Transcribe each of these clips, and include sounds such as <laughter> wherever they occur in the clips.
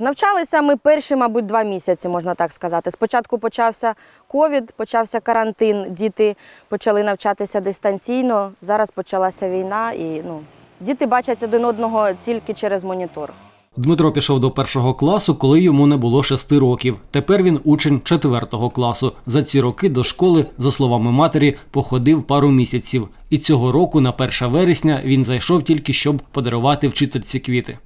Навчалися ми перші, мабуть, два місяці, можна так сказати. Спочатку почався ковід, почався карантин, діти почали навчатися дистанційно. Зараз почалася війна, і ну, діти бачать один одного тільки через монітор. Дмитро пішов до першого класу, коли йому не було шести років. Тепер він учень четвертого класу. За ці роки до школи, за словами матері, походив пару місяців. І цього року, на 1 вересня, він зайшов тільки щоб подарувати вчительці квіти.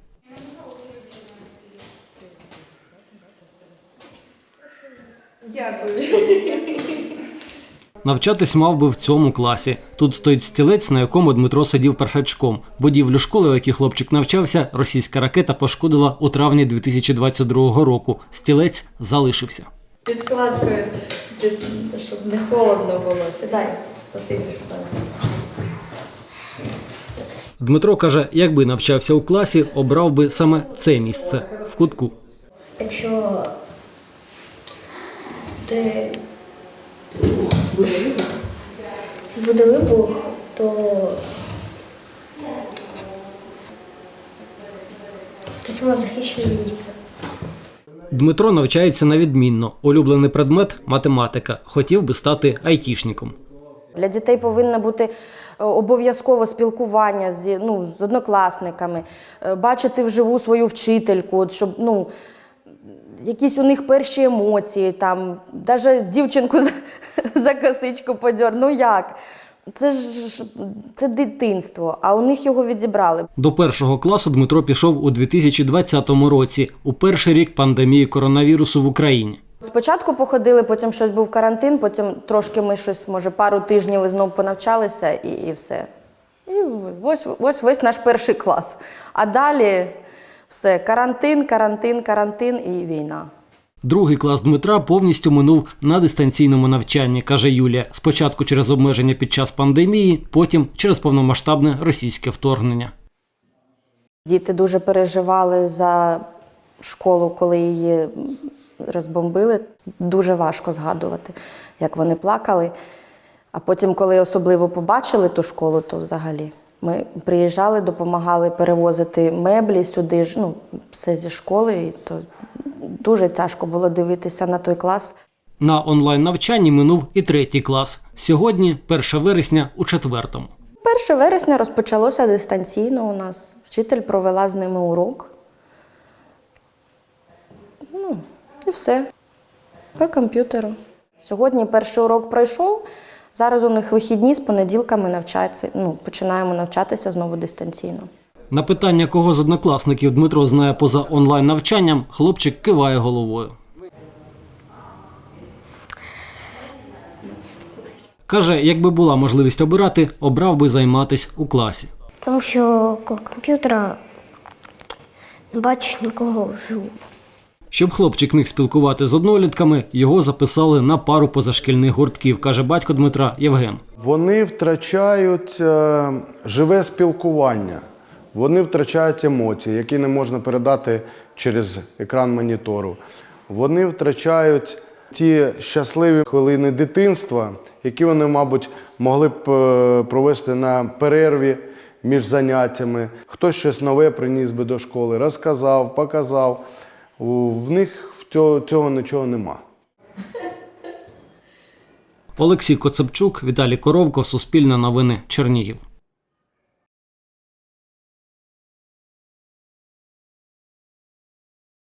<laughs> Навчатись мав би в цьому класі. Тут стоїть стілець, на якому Дмитро сидів першачком. Будівлю школи, в якій хлопчик навчався, російська ракета пошкодила у травні 2022 року. Стілець залишився. Підкладкою, щоб не холодно було. Сідай, посидь за столом. Дмитро каже, якби навчався у класі, обрав би саме це місце в кутку. Якщо ти буде вибух, то це саме захищене місце. Дмитро навчається на відмінно. Улюблений предмет математика. Хотів би стати айтішником. Для дітей повинно бути е, обов'язково спілкування з, ну, з однокласниками, е, бачити вживу свою вчительку, щоб ну, якісь у них перші емоції, там, навіть дівчинку <laughs> за, за косичку подьор. Ну як? Це ж це дитинство, а у них його відібрали. До першого класу Дмитро пішов у 2020 році, у перший рік пандемії коронавірусу в Україні. Спочатку походили, потім щось був карантин, потім трошки ми щось, може, пару тижнів знову понавчалися і, і все. І ось, ось весь наш перший клас. А далі все, карантин, карантин, карантин і війна. Другий клас Дмитра повністю минув на дистанційному навчанні, каже Юлія. Спочатку через обмеження під час пандемії, потім через повномасштабне російське вторгнення. Діти дуже переживали за школу, коли її розбомбили. Дуже важко згадувати, як вони плакали. А потім, коли особливо побачили ту школу, то взагалі ми приїжджали, допомагали перевозити меблі сюди, ж, ну, все зі школи. І то дуже тяжко було дивитися на той клас. На онлайн навчанні минув і третій клас. Сьогодні, 1 вересня, у четвертому. 1 вересня розпочалося дистанційно у нас. Вчитель провела з ними урок. Ну, і все. По комп'ютеру. Сьогодні перший урок пройшов. Зараз у них вихідні з понеділка ми навчаються, ну, починаємо навчатися знову дистанційно. На питання, кого з однокласників Дмитро знає поза онлайн навчанням, хлопчик киває головою. Каже, якби була можливість обирати, обрав би займатись у класі. Тому що коло комп'ютера не бачиш нікого вживу. Щоб хлопчик міг спілкувати з однолітками, його записали на пару позашкільних гуртків, каже батько Дмитра Євген. Вони втрачають е, живе спілкування, вони втрачають емоції, які не можна передати через екран монітору. Вони втрачають ті щасливі хвилини дитинства, які вони, мабуть, могли б е, провести на перерві між заняттями. Хтось щось нове приніс би до школи, розказав, показав. В них цього, цього нічого нема. Олексій Коцепчук, Віталій Коровко, Суспільне новини, Чернігів.